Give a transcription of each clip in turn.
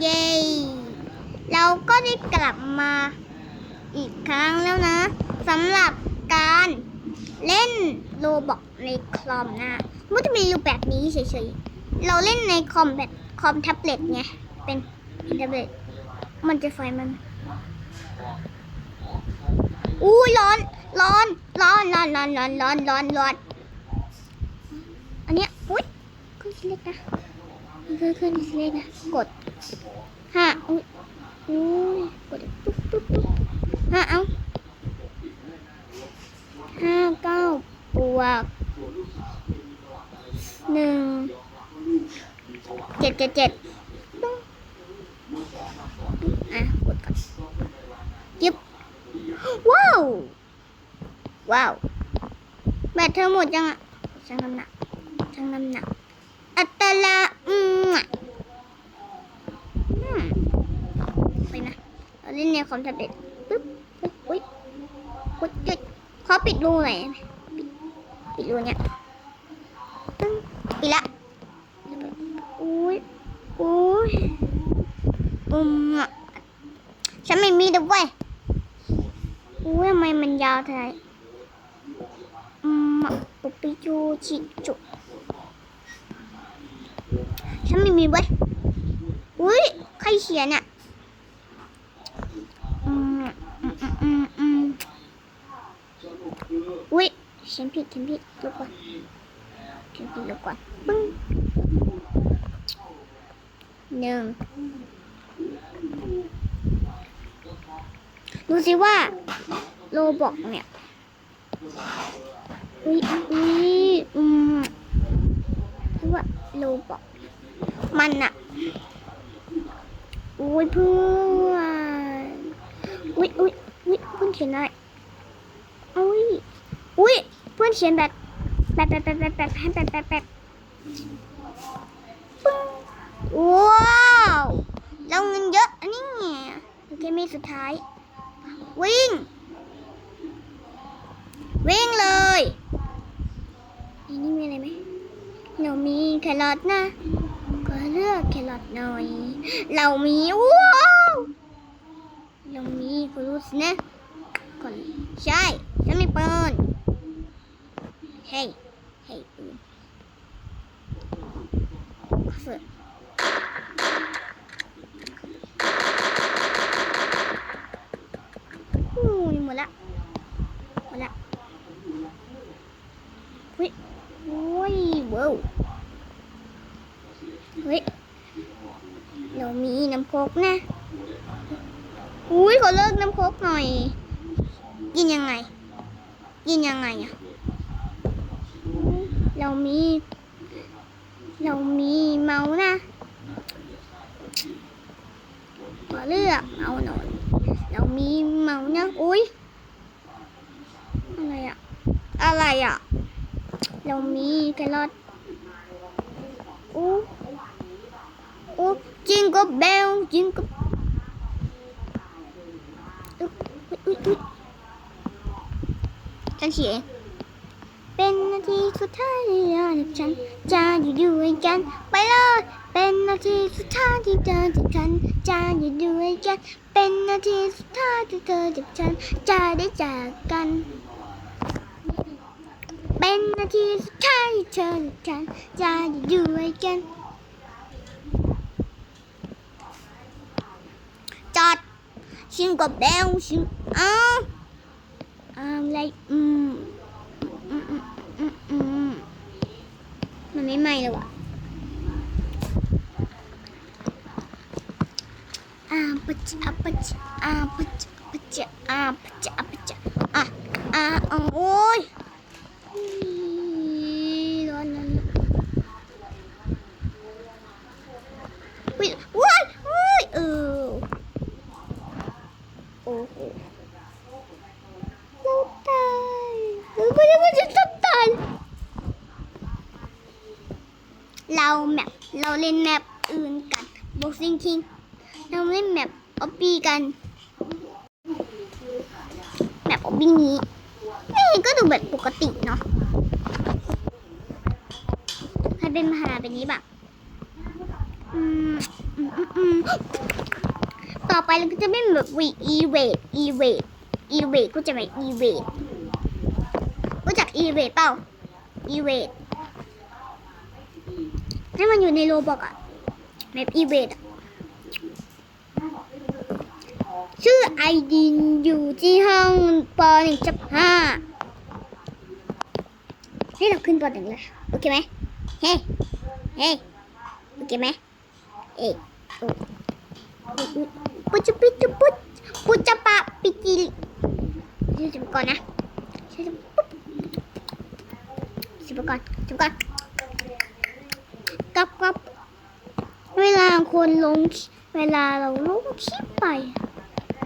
เย้เราก็ได้กลับมาอีกครั้งแล้วนะสำหรับการเล่นโรบอกในคอมนะมันจะมีรูปแบบนี้เฉยๆ เราเล่นในคอมแบบคอมแท็บเล็ตไง เป็นแท็บเล็ต มันจะไฟมัน อู้ร้อน ร้อน ร้อน ร้อน ร้อน ร้อน ร้อน ร้อน ร้อน อันเนี้ย อุ้ยขึ้นชิ้นเล็กนะขึ้นขึ้นชิ้นเล็กนะ กด ห้าอุ้ยอุ้ยกดปุ๊บปุ๊บปุ๊บห้าเอาห้าเก้าบวกหนึ่งเจ็ดเจ็ดเจ็ดอะกดก่อนยิบว้าว ว้าวแบตเธอหมดยังอะช่างน้ำหนักช่างน้ำหนัก อัตราอืมอะอืมไปนะ เล่นในคอมแท็บเล็ตปึ๊บปึ๊บอุ้ยอุ้ยจุดขอปิดรูหน่อยปิดปิดรูเนี้ยตึ้งปิดละอุ้ยอุ้ยอืมอะฉันไม่มีด้วยอุ้ยทำไมมันยาวเท่าไหร่อืมอะปุ๊บปิจูจิจุฉันไม่มีเว้ยอุ้ยใครเขียนอะ อืมอืมอืมอืมอืม อุ้ยฉันผิดฉันผิดลบก่อนฉันผิดลบก่อนปึ้งหนึ่งดูสิว่าโลบอกเนี่ย อุ้ยอุ้ยอืมดูว่าโลบอกมันอะอุ้ยเพื่อนอุ้ยอุ้ยอุ้ยเพื่อนเขียนอะไร อนเขียนแบบแบบแบบแบบแบบแบบแบบแบบแบบว้าวเราเงินเยอะอันนี้ไงโอเคมีสุดท้าย วิ่ง วิ่งเลยอันนี้มีอะไรไหมเรามีแครอทนะก็เลือกแครอทหน่อย เรามีว้าวเรามีคุณรู้สินะคนใช่ฉันมีปืน Hey, hey. Kafı. Uy, wala. Wala. Uy. Uy, wow. Uy. เรามีน้ำโคกนะ อุ้ยขอเลิกน้ำโคกหน่อย กินยังไง กินยังไงอ่ะ เรามี เรามีเมานะขอเลือกเอาหน่อยเรามีเมานะอุ้ยอะไรอะอะไรอะเรามีแครอทอู้โอ้จิงก็เบลจิงก็อุ๊ยอุ๊ยอุ๊ยฉันเขีย เป็นนาทีสุดท้ายที่เรากับฉันจะอยู่ด้วยกัน ไปเลย เป็นนาทีสุดท้ายที่เธอกับฉันจะอยู่ด้วยกัน เป็นนาทีสุดท้ายที่เธอกับฉันจะได้จากกัน เป็นนาทีสุดท้ายที่เธอกับฉันจะอยู่ด้วยกันจอดชิงกับแบลชิงอ้าวอะไรอืมอืมอืมอืมอืมมัน ไม่ไหม้เลยว่ะอาปะจะอาปะจะอาปะจะปะจะอาปะจะปะจะอะอะอะโอ้ยอุ๊ยร้อนร้อนร้อนอุ้ยว้ายอุ้ยเออ โอ้โหเราตายเออไม่ได้ไม่จะต้องตาย เราแมปเราเล่นแมปอื่นกันบ็อกซิ่งคิงเราเล่นแมปออบบี้กันแมปออบบี้นี้นี่ก็ดูแบบปกติเนาะใครเป็นมหาเป็นนี้แบบอืมอืมอือต่อไปเราก็จะไม่แบบวีอีเวทอีเวทอีเวทก็จะเป็นอีเวทรู้จักอีเวทเปล่าอีเวท ให้มันอยู่ในโรบอกอะแบบอีเวทอะชื่อไอดินอยู่ที่ห้องปหนึ่งจับห้าให้เราขึ้นปหนึ่งเลยโอเคไหมเฮ้เฮ้โอเคไหมเอ๊ะปุ๊จุปิจุปุ๊ปุ๊จะปะปิจิชื่อสิบก่อนนะชื่อสิบปุ๊บสิบก่อนสิบก่อน กับกับเวลาคนลงเวลาเราลงคลิปไป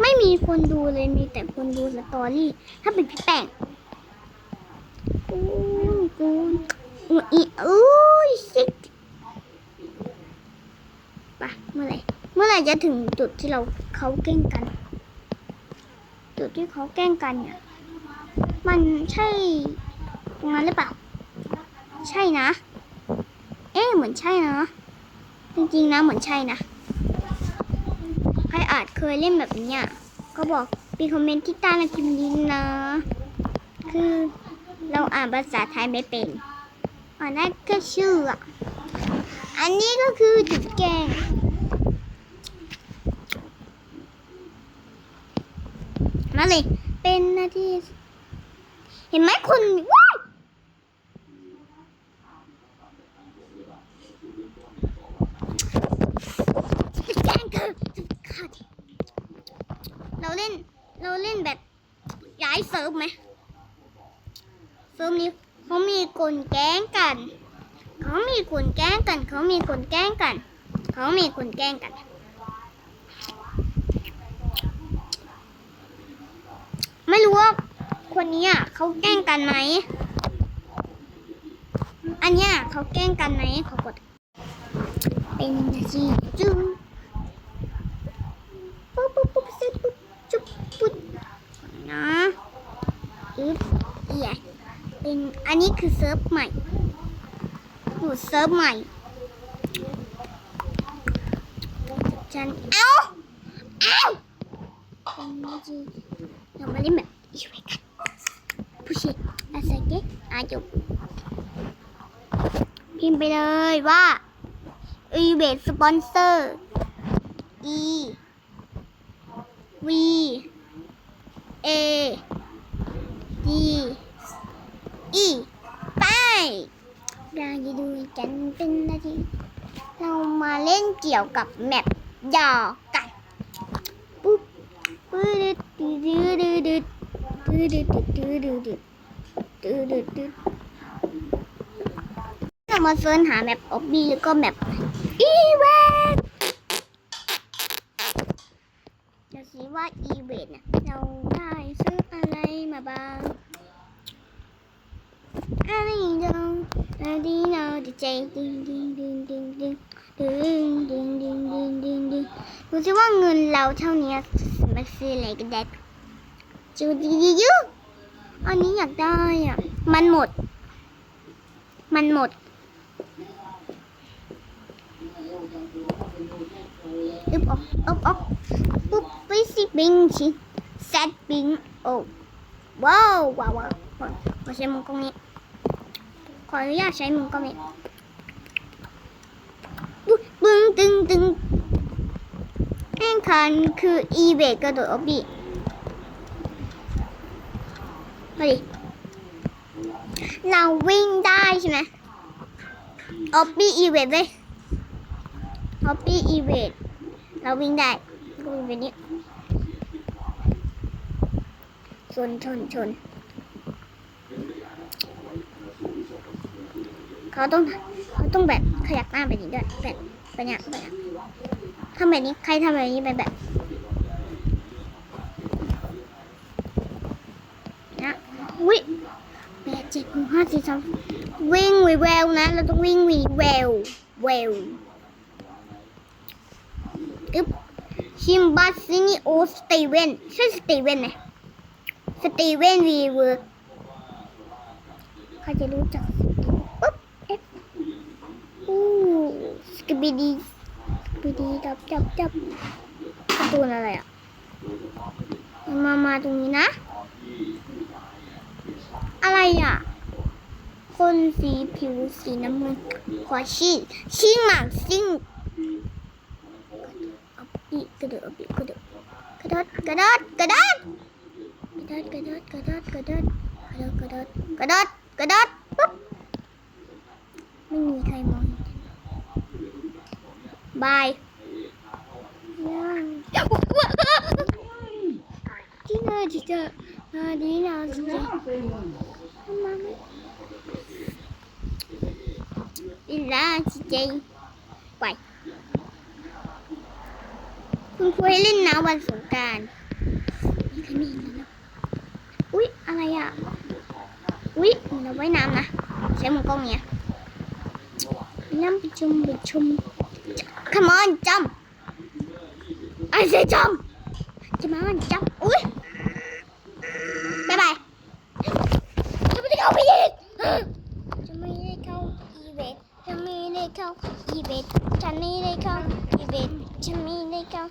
ไม่มีคนดูเลยมีแต่คนดูสตอรี่ ถ้าเป็นพี่แป้งกูกูอุ้ยอุ้ยสิปะเมื่อไหร่เมื่อไหร่จะถึงจุดที่เราเขาแกล้งกัน จุดที่เขาแกล้งกันเนี่ยมันใช่ตรงนั้นหรือเปล่า ใช่นะ อ๊ะเหมือนใช่นะ จริงๆนะเหมือนใช่นะ ใครอาจเคยเล่นแบบนี้ก็บอกปีคอมเมนต์ที่ใต้ในคลิปนี้นะ คือเราอ่านภาษาไทยไม่เป็น อ่านได้แค่ชื่ออะ อันนี้ก็คือจุดแกงมาเลย เป็นนาที เห็นไหมคุณว้ายจุดแกงคือจุดขาดเราเล่น เราเล่นแบบย้าย เซิร์ฟไหมเซิร์ฟนี้เขามีคนแกล้งกัน เขามีคนแกล้งกัน เขามีคนแกล้งกัน เขามีคนแกล้งกันไม่รู้ว่าคนนี้อะเขาแกล้งกันไหม อันเนี้ยเขาแกล้งกันไหมขอกด เป็นจีจูปุ๊บปุ๊บเสร็จปุ๊บจุ๊บปุ๊บนะอึ๊บเอียเป็น อันนี้คือเซิร์ฟใหม่หนูเซิร์ฟใหม่ฉันเอ้าเอ้าเรามาเล่นแบบอีเวกันผู้ชิอาศัยเกะอาจุพิมพ์ไปเลยว่าอีเวทสปอนเซอร์ E V A D E ไปเราจะดูกันเป็นนาที เรามาเล่นเกี่ยวกับแมปหยอกกันปุ๊บปุ๊ดดืดดืดดืดดืดดืดดืดดืดดืดดืดดืดดืดเรามาเสิร์ชหาแมปออบบี้แล้วก็แมปอีเวนเดี๋ยวสิว่าอีเวนเราได้ซื้ออะไรมาบ้าง ding dong, la di no di chay, ding ding ding ding ding, ding ding ding ding ding ding. Tôi chỉ muốn người lâu theo nhà mà xì lại cái đẹp. Chú đi đi chứ. Anh ấy nhặt đôi à. Mình một. Mình một. Up up up up. Up với xì bình chỉ. Sát bình. Oh. Wow wow wow. Wow. Tôi sẽ muốn công nghệ. ขออนุญาตใช้มือก็ไม่บึ้งตึงตึงแข่งขันคืออีเวกระโดดออบบี้มาดิเราวิ่งได้ใช่ไหมออบบี้อีเวทเลยออบบี้อีเวทเราวิ่งได้ก็วิ่งไปนี้ชนชนชน เขาต้องเขาต้องแบบขยักหน้าแบบนี้ด้วยแบบแบบนี้แบบนี้ทำแบบนี้ใครทำแบบนี้เป็นแบบนะวิแปดเจ็ดหกห้าสี่สามวิ่งวีแววนะ เราต้องวิ่งวีแววแววอึ๊บชิมบัสซินีโอสตีเวนใช่สตีเวนไหมสตีเวนวีเวิร์กใครจะรู้จักปุ๊บ กบิดีไปดีจับจับจับการ์ตูนอะไรอะมามาตรงนี้นะ อะไรอะ คนสีผิวสีน้ำเงินขอชี้ชี้หมากซิ่งเอาอีกระโดดเอาอีกกระโดดกระโดดกระโดดกระโดดกระโดดกระโดดกระโดดกระโดดกระโดดกระโดดกระโดดปุ๊บไม่มีใครมอง บายที่น่าจะเจอนาดีนาจะเจอมาไหมอีลาจิเจไปคุณครูให้เล่นน้ำวันสงการนี่ค่ะนี่นะอุ๊ย อะไรอะ อุ๊ยเราไว้น้ำนะ ใช้มือกล้องเนี่ยน้ำไปชมไปชม come on jump I say jump come on jump อุ๊ยบายบายจะไม่ได้เข้าไปอีก จะไม่ได้เข้าอีเวนต์จะไม่ได้เข้าอีเวนต์ฉันไม่ได้เข้าอีเวนต์ฉันไม่ได้เข้า